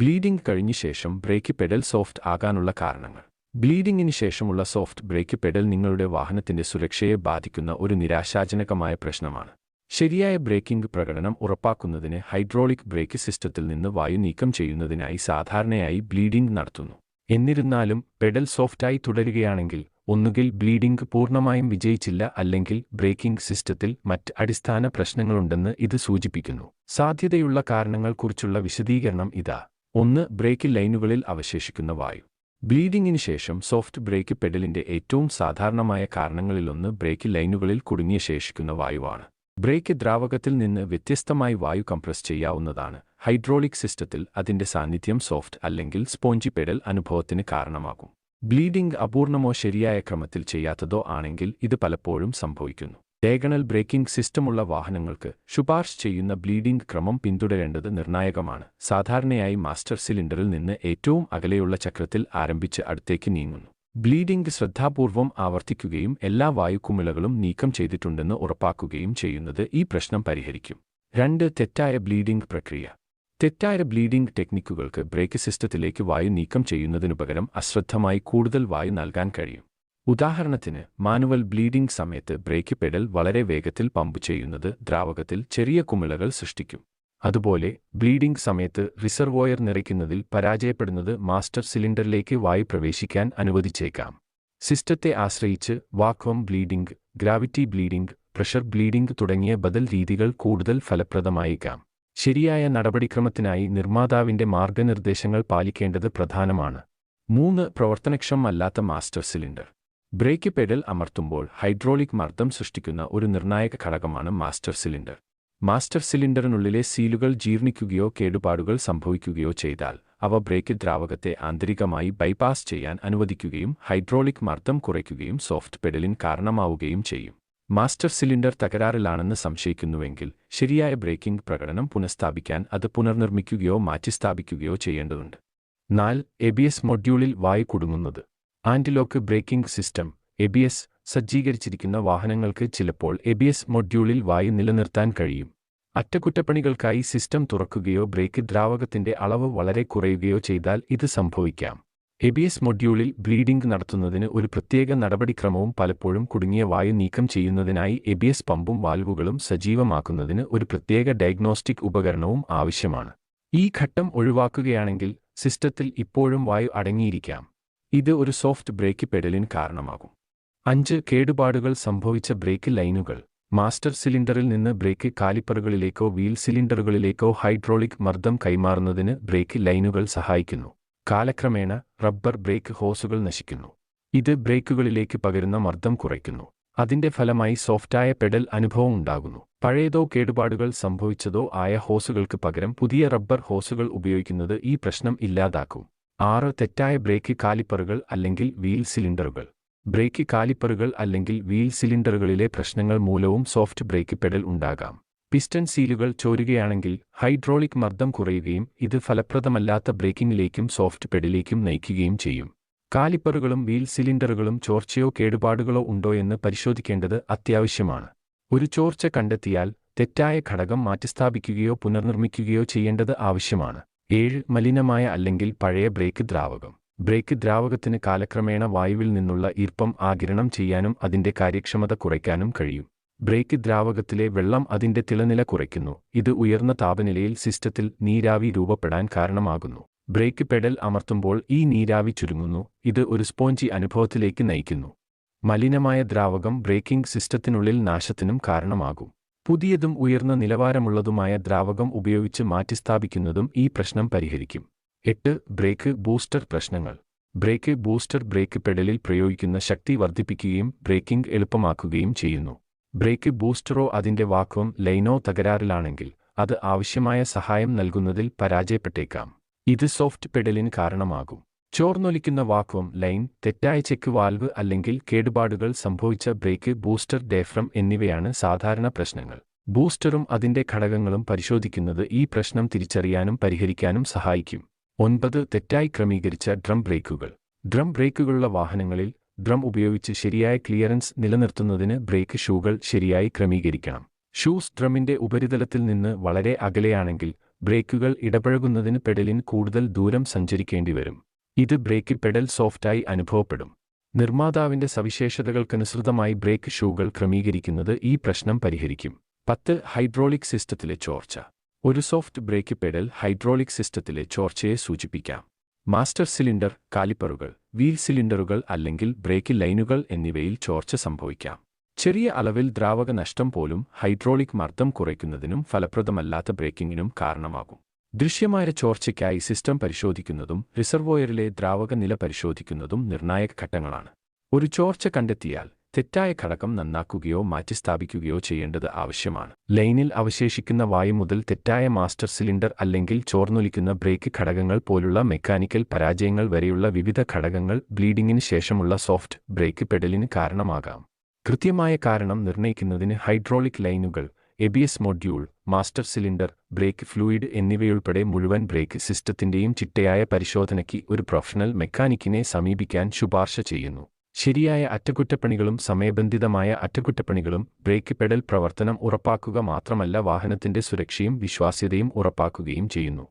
Bleeding കഴിഞ്ഞ ശേഷം brake pedal soft ആകാനുള്ള കാരണങ്ങൾ. ബ്ലീഡിംഗിന് ശേഷമുള്ള സോഫ്റ്റ് ബ്രേക്ക് പെഡൽ നിങ്ങളുടെ വാഹനത്തിന്റെ സുരക്ഷയെ ബാധിക്കുന്ന ഒരു നിരാശാജനകമായ പ്രശ്നമാണ്. ശരിയായ ബ്രേക്കിംഗ് പ്രകടനം ഉറപ്പാക്കുന്നതിന് ഹൈഡ്രോളിക് ബ്രേക്ക് സിസ്റ്റത്തിൽ നിന്ന് വായു നീക്കം ചെയ്യുന്നതിനായി സാധാരണയായി ബ്ലീഡിംഗ് നടത്തുന്നു. എന്നിരുന്നാലും പെഡൽ സോഫ്റ്റായി തുടരുകയാണെങ്കിൽ ഒന്നുകിൽ ബ്ലീഡിംഗ് പൂർണമായും വിജയിച്ചില്ല അല്ലെങ്കിൽ ബ്രേക്കിംഗ് സിസ്റ്റത്തിൽ മറ്റ് അടിസ്ഥാന പ്രശ്നങ്ങളുണ്ടെന്ന് ഇത് സൂചിപ്പിക്കുന്നു. സാധ്യതയുള്ള കാരണങ്ങൾക്കുറിച്ചുള്ള വിശദീകരണം ഇതാ. ഒന്ന് ബ്രേക്ക് ലൈനുകളിൽ അവശേഷിക്കുന്ന വായു. ബ്ലീഡിംഗിന് ശേഷം സോഫ്റ്റ് ബ്രേക്ക് പെഡലിന്റെ ഏറ്റവും സാധാരണമായ കാരണങ്ങളിലൊന്ന് ബ്രേക്ക് ലൈനുകളിൽ കുടുങ്ങിയ ശേഷിക്കുന്ന വായുവാണ്. ബ്രേക്ക് ദ്രാവകത്തിൽ നിന്ന് വ്യത്യസ്തമായി വായു കംപ്രസ് ചെയ്യാവുന്നതാണ്. ഹൈഡ്രോളിക് സിസ്റ്റത്തിൽ അതിന്റെ സാന്നിധ്യം സോഫ്റ്റ് അല്ലെങ്കിൽ സ്പോഞ്ചി പെഡൽ അനുഭവത്തിന് കാരണമാകും. ബ്ലീഡിംഗ് അപൂർണമോ ശരിയായ ക്രമത്തിൽ ചെയ്യാത്തതോ ആണെങ്കിൽ ഇത് പലപ്പോഴും സംഭവിക്കുന്നു. ഡയഗണൽ ബ്രേക്കിംഗ് സിസ്റ്റമുള്ള വാഹനങ്ങൾക്ക് ശുപാർശ ചെയ്യുന്ന ബ്ലീഡിംഗ് ക്രമം പിന്തുടരേണ്ടത് നിർണായകമാണ്. സാധാരണയായി മാസ്റ്റർ സിലിണ്ടറിൽ നിന്ന് ഏറ്റവും അകലെയുള്ള ചക്രത്തിൽ ആരംഭിച്ച് അടുത്തേക്ക് നീങ്ങുന്നു. ബ്ലീഡിംഗ് ശ്രദ്ധാപൂർവം ആവർത്തിക്കുകയും എല്ലാ വായുക്കുമിളകളും നീക്കം ചെയ്തിട്ടുണ്ടെന്ന് ഉറപ്പാക്കുകയും ചെയ്യുന്നത് ഈ പ്രശ്നം പരിഹരിക്കും. രണ്ട് തെറ്റായ ബ്ലീഡിംഗ് പ്രക്രിയ. തെറ്റായ ബ്ലീഡിംഗ് ടെക്നിക്കുകൾക്ക് ബ്രേക്ക് സിസ്റ്റത്തിലേക്ക് വായു നീക്കം ചെയ്യുന്നതിനുപകരം അശ്രദ്ധമായി കൂടുതൽ വായു നൽകാൻ കഴിയും. ഉദാഹരണത്തിന് മാനുവൽ ബ്ലീഡിംഗ് സമയത്ത് ബ്രേക്ക് പെഡൽ വളരെ വേഗത്തിൽ പമ്പ് ചെയ്യുന്നത് ദ്രാവകത്തിൽ ചെറിയ കുമിളകൾ സൃഷ്ടിക്കും. അതുപോലെ ബ്ലീഡിംഗ് സമയത്ത് റിസർവോയർ നിറയ്ക്കുന്നതിൽ പരാജയപ്പെടുന്നത് മാസ്റ്റർ സിലിണ്ടറിലേക്ക് വായു പ്രവേശിക്കാൻ അനുവദിച്ചേക്കാം. സിസ്റ്റത്തെ ആശ്രയിച്ച് vacuum bleeding gravity bleeding pressure bleeding തുടങ്ങിയ ബദൽ രീതികൾ കൂടുതൽ ഫലപ്രദമായേക്കാം. ശരിയായ നടപടിക്രമത്തിനായി നിർമ്മാതാവിന്റെ മാർഗനിർദ്ദേശങ്ങൾ പാലിക്കേണ്ടത് പ്രധാനമാണ്. മൂന്ന് പ്രവർത്തനക്ഷമമല്ലാത്ത മാസ്റ്റർ സിലിണ്ടർ. ബ്രേക്ക് പെഡൽ അമർത്തുമ്പോൾ ഹൈഡ്രോളിക് മർദ്ദം സൃഷ്ടിക്കുന്ന ഒരു നിർണായക ഘടകമാണ് മാസ്റ്റർ സിലിണ്ടർ. മാസ്റ്റർ സിലിണ്ടറിനുള്ളിലെ സീലുകൾ ജീർണിക്കുകയോ കേടുപാടുകൾ സംഭവിക്കുകയോ ചെയ്താൽ അവ ബ്രേക്ക് ദ്രാവകത്തെ ആന്തരികമായി ബൈപാസ് ചെയ്യാൻ അനുവദിക്കുകയും ഹൈഡ്രോളിക് മർദ്ദം കുറയ്ക്കുകയും സോഫ്റ്റ് പെഡലിൻ കാരണമാവുകയും ചെയ്യും. മാസ്റ്റർ സിലിണ്ടർ തകരാറിലാണെന്ന് സംശയിക്കുന്നുവെങ്കിൽ ശരിയായ ബ്രേക്കിംഗ് പ്രകടനം പുനഃസ്ഥാപിക്കാൻ അത് പുനർനിർമ്മിക്കുകയോ മാറ്റിസ്ഥാപിക്കുകയോ ചെയ്യേണ്ടതുണ്ട്. നാല് എബിഎസ് മൊഡ്യൂളിൽ വായു കുടുങ്ങുന്നത്. ആന്റിലോക്ക് ബ്രേക്കിംഗ് സിസ്റ്റം എബിഎസ് സജ്ജീകരിച്ചിരിക്കുന്ന വാഹനങ്ങൾക്ക് ചിലപ്പോൾ എബിഎസ് മൊഡ്യൂളിൽ വായു നിലനിർത്താൻ കഴിയും. അറ്റകുറ്റപ്പണികൾക്കായി സിസ്റ്റം തുറക്കുകയോ ബ്രേക്ക് ദ്രാവകത്തിന്റെ അളവ് വളരെ കുറയുകയോ ചെയ്താൽ ഇത് സംഭവിക്കാം. എബിഎസ് മൊഡ്യൂളിൽ ബ്ലീഡിംഗ് നടത്തുന്നതിന് ഒരു പ്രത്യേക നടപടിക്രമവും പലപ്പോഴും കുടുങ്ങിയ വായു നീക്കം ചെയ്യുന്നതിനായി എബിഎസ് പമ്പും വാൽവുകളും സജീവമാക്കുന്നതിന് ഒരു പ്രത്യേക ഡയഗ്നോസ്റ്റിക് ഉപകരണവും ആവശ്യമാണ്. ഈ ഘട്ടം ഒഴിവാക്കുകയാണെങ്കിൽ സിസ്റ്റത്തിൽ ഇപ്പോഴും വായു അടങ്ങിയിരിക്കാം. ഇത് ഒരു സോഫ്റ്റ് ബ്രേക്ക് പെഡലിന് കാരണമാകും. അഞ്ച് കേടുപാടുകൾ സംഭവിച്ച ബ്രേക്ക് ലൈനുകൾ. മാസ്റ്റർ സിലിണ്ടറിൽ നിന്ന് ബ്രേക്ക് കാലിപ്പറുകളിലേക്കോ വീൽ സിലിണ്ടറുകളിലേക്കോ ഹൈഡ്രോളിക് മർദ്ദം കൈമാറുന്നതിന് ബ്രേക്ക് ലൈനുകൾ സഹായിക്കുന്നു. കാലക്രമേണ റബ്ബർ ബ്രേക്ക് ഹോസുകൾ നശിക്കുന്നു. ഇത് ബ്രേക്കുകളിലേക്ക് പകരുന്ന മർദ്ദം കുറയ്ക്കുന്നു. അതിന്റെ ഫലമായി സോഫ്റ്റായ പെഡൽ അനുഭവം ഉണ്ടാകുന്നു. പഴയതോ കേടുപാടുകൾ സംഭവിച്ചതോ ആയ ഹോസുകൾക്ക് പകരം പുതിയ റബ്ബർ ഹോസുകൾ ഉപയോഗിക്കുന്നത് ഈ പ്രശ്നം ഇല്ലാതാക്കും. ആറ് തെറ്റായ ബ്രേക്ക് കാലിപ്പറുകൾ അല്ലെങ്കിൽ വീൽ സിലിണ്ടറുകൾ. ബ്രേക്ക് കാലിപ്പറുകൾ അല്ലെങ്കിൽ വീൽ സിലിണ്ടറുകളിലെ പ്രശ്നങ്ങൾ മൂലവും സോഫ്റ്റ് ബ്രേക്ക് പെഡൽ ഉണ്ടാകാം. പിസ്റ്റൺ സീലുകൾ ചോരുകയാണെങ്കിൽ ഹൈഡ്രോളിക് മർദ്ദം കുറയുകയും ഇത് ഫലപ്രദമല്ലാത്ത ബ്രേക്കിംഗിലേക്കും സോഫ്റ്റ് പെഡിലേക്കും നയിക്കുകയും ചെയ്യും. കാലിപ്പറുകളും വീൽ സിലിണ്ടറുകളും ചോർച്ചയോ കേടുപാടുകളോ ഉണ്ടോയെന്ന് പരിശോധിക്കേണ്ടത് അത്യാവശ്യമാണ്. ഒരു ചോർച്ച കണ്ടെത്തിയാൽ തെറ്റായ ഘടകം മാറ്റിസ്ഥാപിക്കുകയോ പുനർനിർമ്മിക്കുകയോ ചെയ്യേണ്ടത് ആവശ്യമാണ്. ഏഴ് മലിനമായ അല്ലെങ്കിൽ പഴയ ബ്രേക്ക് ദ്രാവകം. ബ്രേക്ക് ദ്രാവകത്തിന് കാലക്രമേണ വായുവിൽ നിന്നുള്ള ഈർപ്പം ആകിരണം ചെയ്യാനും അതിന്റെ കാര്യക്ഷമത കുറയ്ക്കാനും കഴിയും. ബ്രേക്ക് ദ്രാവകത്തിലെ വെള്ളം അതിന്റെ തിളനില കുറയ്ക്കുന്നു. ഇത് ഉയർന്ന താപനിലയിൽ സിസ്റ്റത്തിൽ നീരാവി രൂപപ്പെടാൻ കാരണമാകുന്നു. ബ്രേക്ക് പെഡൽ അമർത്തുമ്പോൾ ഈ നീരാവി ചുരുങ്ങുന്നു. ഇത് ഒരു സ്പോഞ്ചി അനുഭവത്തിലേക്ക് നയിക്കുന്നു. മലിനമായ ദ്രാവകം ബ്രേക്കിംഗ് സിസ്റ്റത്തിനുള്ളിൽ നാശത്തിനും കാരണമാകും. പുതിയതും ഉയർന്ന നിലവാരമുള്ളതുമായ ദ്രാവകം ഉപയോഗിച്ച് മാറ്റിസ്ഥാപിക്കുന്നതും ഈ പ്രശ്നം പരിഹരിക്കും. എട്ട് ബ്രേക്ക് ബൂസ്റ്റർ പ്രശ്നങ്ങൾ. ബ്രേക്ക് ബൂസ്റ്റർ ബ്രേക്ക് പെഡലിൽ പ്രയോഗിക്കുന്ന ശക്തി വർദ്ധിപ്പിക്കുകയും ബ്രേക്കിംഗ് എളുപ്പമാക്കുകയും ചെയ്യുന്നു. ബ്രേക്ക് ബൂസ്റ്ററോ അതിന്റെ വാക്വം ലൈനോ തകരാറിലാണെങ്കിൽ അത് ആവശ്യമായ സഹായം നൽകുന്നതിൽ പരാജയപ്പെട്ടേക്കാം. ഇത് സോഫ്റ്റ് പെഡലിന് കാരണമാകും. ചോർന്നൊലിക്കുന്ന വാക്വം ലൈൻ തെറ്റായ ചെക്ക് വാൽവ് അല്ലെങ്കിൽ കേടുപാടുകൾ സംഭവിച്ച ബ്രേക്ക് ബൂസ്റ്റർ ഡേഫ്രം എന്നിവയാണ് സാധാരണ പ്രശ്നങ്ങൾ. ബൂസ്റ്ററും അതിന്റെ ഘടകങ്ങളും പരിശോധിക്കുന്നത് ഈ പ്രശ്നം തിരിച്ചറിയാനും പരിഹരിക്കാനും സഹായിക്കും. ഒൻപത് തെറ്റായി ക്രമീകരിച്ച ഡ്രം ബ്രേക്കുകൾ. ഡ്രം ബ്രേക്കുകളുള്ള വാഹനങ്ങളിൽ ഡ്രം ഉപയോഗിച്ച് ശരിയായ ക്ലിയറൻസ് നിലനിർത്തുന്നതിന് ബ്രേക്ക് ഷൂകൾ ശരിയായി ക്രമീകരിക്കണം. ഷൂസ് ഡ്രമ്മിന്റെ ഉപരിതലത്തിൽ നിന്ന് വളരെ അകലെയാണെങ്കിൽ ബ്രേക്കുകൾ ഇടപഴകുന്നതിന് പെഡലിന് കൂടുതൽ ദൂരം സഞ്ചരിക്കേണ്ടി വരും ഇത് ബ്രേക്ക് പെഡൽ സോഫ്റ്റായി അനുഭവപ്പെടും. നിർമ്മാതാവിന്റെ സവിശേഷതകൾക്കനുസൃതമായി ബ്രേക്ക് ഷൂകൾ ക്രമീകരിക്കുന്നത് ഈ പ്രശ്നം പരിഹരിക്കും. പത്ത് ഹൈഡ്രോളിക് സിസ്റ്റത്തിലെ ചോർച്ച. ഒരു സോഫ്റ്റ് ബ്രേക്ക് പെഡൽ ഹൈഡ്രോളിക് സിസ്റ്റത്തിലെ ചോർച്ചയെ സൂചിപ്പിക്കാം. മാസ്റ്റർ സിലിണ്ടർ കാലിപ്പറുകൾ വീൽ സിലിണ്ടറുകൾ അല്ലെങ്കിൽ ബ്രേക്ക് ലൈനുകൾ എന്നിവയിൽ ചോർച്ച സംഭവിക്കാം. ചെറിയ അളവിൽ ദ്രാവക നഷ്ടം പോലും ഹൈഡ്രോളിക് മർദ്ദം കുറയ്ക്കുന്നതിനും ഫലപ്രദമല്ലാത്ത ബ്രേക്കിംഗിനും കാരണമാകും. ദൃശ്യമായ ചോർച്ചയ്ക്കായി സിസ്റ്റം പരിശോധിക്കുന്നതും റിസർവോയറിലെ ദ്രാവക നില പരിശോധിക്കുന്നതും നിർണായക ഘട്ടങ്ങളാണ്. ഒരു ചോർച്ച കണ്ടെത്തിയാൽ തെറ്റായ ഘടകം നന്നാക്കുകയോ മാറ്റിസ്ഥാപിക്കുകയോ ചെയ്യേണ്ടത് ആവശ്യമാണ്. ലൈനിൽ അവശേഷിക്കുന്ന വായു മുതൽ തെറ്റായ മാസ്റ്റർ സിലിണ്ടർ അല്ലെങ്കിൽ ചോർന്നൊലിക്കുന്ന ബ്രേക്ക് ഘടകങ്ങൾ പോലുള്ള മെക്കാനിക്കൽ പരാജയങ്ങൾ വരെയുള്ള വിവിധ ഘടകങ്ങൾ ബ്ലീഡിംഗിന് ശേഷമുള്ള സോഫ്റ്റ് ബ്രേക്ക് പെഡലിന് കാരണമാകാം. കൃത്യമായ കാരണം നിർണയിക്കുന്നതിന് ഹൈഡ്രോളിക് ലൈനുകൾ ABS module master cylinder brake fluid എന്നിവയുൾപ്പെടെ മുഴുവൻ ബ്രേക്ക് സിസ്റ്റത്തിന്റെയും ചിട്ടയായ പരിശോധനയ്ക്ക് ഒരു പ്രൊഫഷണൽ മെക്കാനിക്കിനെ സമീപിക്കാൻ ശുപാർശ ചെയ്യുന്നു. ശരിയായ അറ്റകുറ്റപ്പണികളും സമയബന്ധിതമായ അറ്റകുറ്റപ്പണികളും ബ്രേക്ക് പെഡൽ പ്രവർത്തനം ഉറപ്പാക്കുക മാത്രമല്ല വാഹനത്തിന്റെ സുരക്ഷയും വിശ്വാസ്യതയും ഉറപ്പാക്കുകയും ചെയ്യുന്നു.